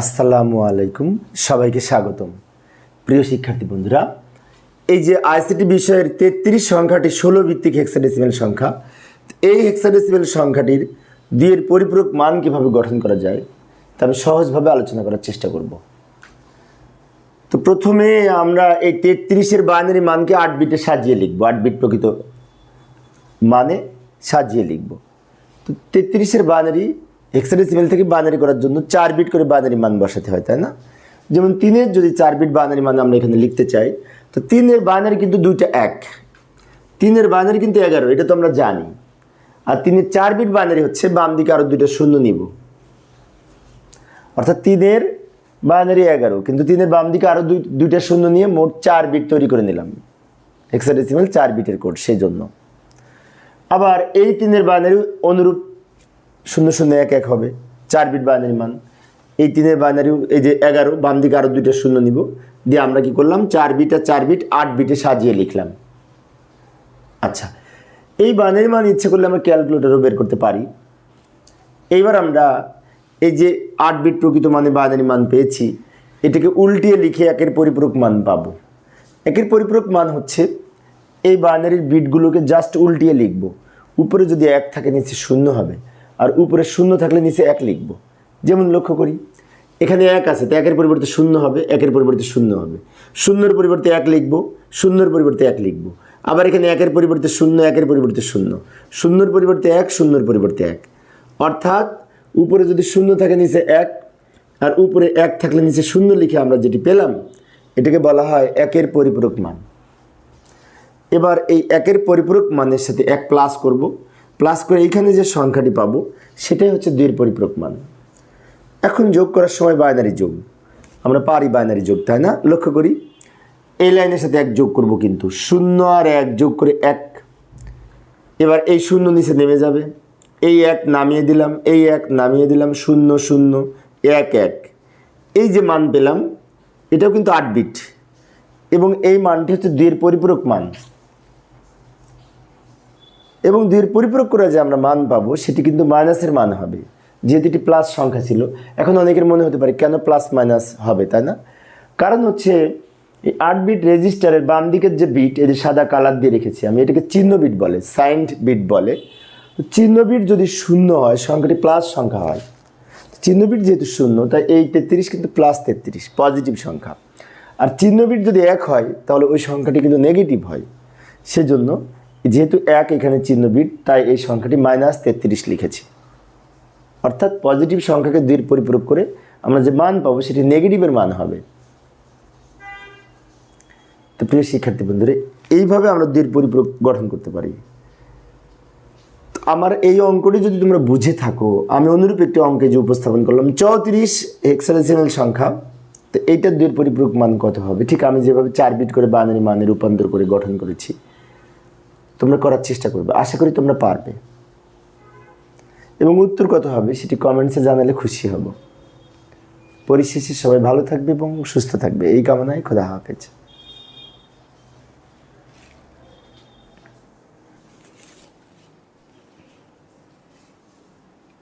আসসালামু আলাইকুম। সবাইকে স্বাগতম। প্রিয় শিক্ষার্থী বন্ধুরা, এই যে আইসিটি বিষয়ের তেত্রিশ সংখ্যাটি ষোলো ভিত্তিক হেক্সাডেসিমেল সংখ্যা এই হেক্সাডেসিমেল সংখ্যাটির দুইয়ের পরিপূরক মান কীভাবে গঠন করা যায়, তা আমি সহজভাবে আলোচনা করার চেষ্টা করব। তো প্রথমে আমরা এই তেত্রিশের বাইনারি মানকে আট বিটে সাজিয়ে লিখব। আট বিট প্রকৃত মানে সাজিয়ে লিখব। তো তেত্রিশের বাইনারি হেক্সাডেসিমেল থেকে বাইনারি করার জন্য চার বিট করে বাইনারি মান বসাতে হয়, তাই না? যেমন তিনের যদি চার বিট বাইনারি মান আমরা এখানে লিখতে চাই, তো তিনের বাইনারি কিন্তু দুইটা এক। তিনের বাইনারি কিন্তু এগারো, এটা তো আমরা জানি। আর তিনের চার বিট বাইনারি হচ্ছে বাম দিকে আরও দুইটা শূন্য নিব। অর্থাৎ তিনের বাইনারি এগারো, কিন্তু তিনের বাম দিকে আরও দুই দুইটা শূন্য নিয়ে মোট চার বিট তৈরি করে নিলাম। হেক্সাডেসিমেল চার বিটের কোড সেই জন্য আবার এই তিনের বাইনারি অনুরূপ শূন্য শূন্য এক এক হবে। চার বিট বাইনারি মান। এই তিনের বাইনারি এই যে এগারো, বাম দিকে আরও দুইটা শূন্য নিব। দিয়ে আমরা কি করলাম? চার বিট আর চার বিট আট বিটে সাজিয়ে লিখলাম। আচ্ছা এই বাইনারি মান ইচ্ছে করলে আমরা ক্যালকুলেটরও বের করতে পারি। এইবার আমরা এই যে আট বিট প্রকৃত মানে বাইনারি মান পেয়েছি, এটাকে উল্টিয়ে লিখে একের পরিপূরক মান পাবো। একের পরিপূরক মান হচ্ছে এই বাইনারির বিটগুলোকে জাস্ট উল্টিয়ে লিখব। উপরে যদি এক থাকে, নিচে শূন্য হবে। আর উপরে শূন্য থাকলে নিচে এক লিখব। যেমন লক্ষ্য করি, এখানে এক আছে, তো একের পরিবর্তে শূন্য হবে, একের পরিবর্তে শূন্য হবে। শূন্যর পরিবর্তে এক লিখব, শূন্যর পরিবর্তে এক লিখব। আবার এখানে একের পরিবর্তে শূন্য, একের পরিবর্তে শূন্য। শূন্যর পরিবর্তে এক, শূন্যর পরিবর্তে এক। অর্থাৎ উপরে যদি শূন্য থাকে নিচে এক, আর উপরে এক থাকলে নিচে শূন্য লিখে আমরা যেটি পেলাম, এটাকে বলা হয় একের পরিপূরক মান। এবার এই একের পরিপূরক মানের সাথে এক প্লাস করব। প্লাস করে এইখানে যে সংখ্যাটি পাবো, সেটাই হচ্ছে দুইয়ের পরিপূরক মান এখন যোগ করার সময় বাইনারি যোগ। আমরা পারি বাইনারি যোগ, তাই না? লক্ষ্য করি, এই লাইনের সাথে এক যোগ করব কিন্তু, শূন্য আর এক যোগ করে এক। এবার এই শূন্য নিচে নেমে যাবে। এই এক নামিয়ে দিলাম, এই এক নামিয়ে দিলাম, শূন্য শূন্য, এক এক। এই যে মান পেলাম, এটাও কিন্তু আট বিট এবং এই মানটি হচ্ছে দুইয়ের পরিপূরক মান এবং দুইয়ের পরিপূরক করে যে আমরা মান পাবো, সেটি কিন্তু মাইনাসের মান হবে। যেহেতু এটি প্লাস সংখ্যা ছিল, এখন অনেকের মনে হতে পারে কেন প্লাস মাইনাস হবে, তাই না? কারণ হচ্ছে, এই আট বিট রেজিস্টারের বাম দিকের যে বিট যে সাদা কালার দিয়ে রেখেছি আমি, এটাকে চিহ্ন বিট বলে সাইন্ড বিট বলে। চিহ্ন বিট যদি শূন্য হয়, সংখ্যাটি প্লাস সংখ্যা হয়। চিহ্ন বিট যেহেতু শূন্য, তাই এই তেত্রিশ কিন্তু প্লাস তেত্রিশ পজিটিভ সংখ্যা। আর চিহ্ন বিট যদি এক হয়, তাহলে ওই সংখ্যাটি কিন্তু নেগেটিভ হয়। সেজন্য যেহেতু এক এখানে চিহ্ন বিট তাই এই সংখ্যাটি মাইনাস তেত্রিশ লিখেছি। অর্থাৎ পজিটিভ সংখ্যাকে দুইয়ের পরিপূরক করে আমরা যে মান পাবো, সেটি নেগেটিভের মান হবে। তো প্রিয় শিক্ষার্থী বন্ধুরা, এইভাবে আমরা দুইয়ের পরিপূরক গঠন করতে পারি। আমার এই অঙ্কটি যদি তোমরা বুঝে থাকো, আমি অনুরূপ একটি অঙ্কে যে উপস্থাপন করলাম, চৌত্রিশ হেক্সাডেসিমাল সংখ্যা, তো এইটার দুইয়ের পরিপূরক মান কত হবে? ঠিক আমি যেভাবে চার বিট করে বানানি মানে রূপান্তর করে গঠন করেছি। তোমরা করার চেষ্টা করবে। আশা করি তোমরা পারবে। এবং উত্তর কত হবে? সেটি কমেন্টসে জানালে খুশি হব। পরিশেষে সবাই ভালো থাকবে এবং সুস্থ থাকবে। এই কামনায় খোদা হাফেজ।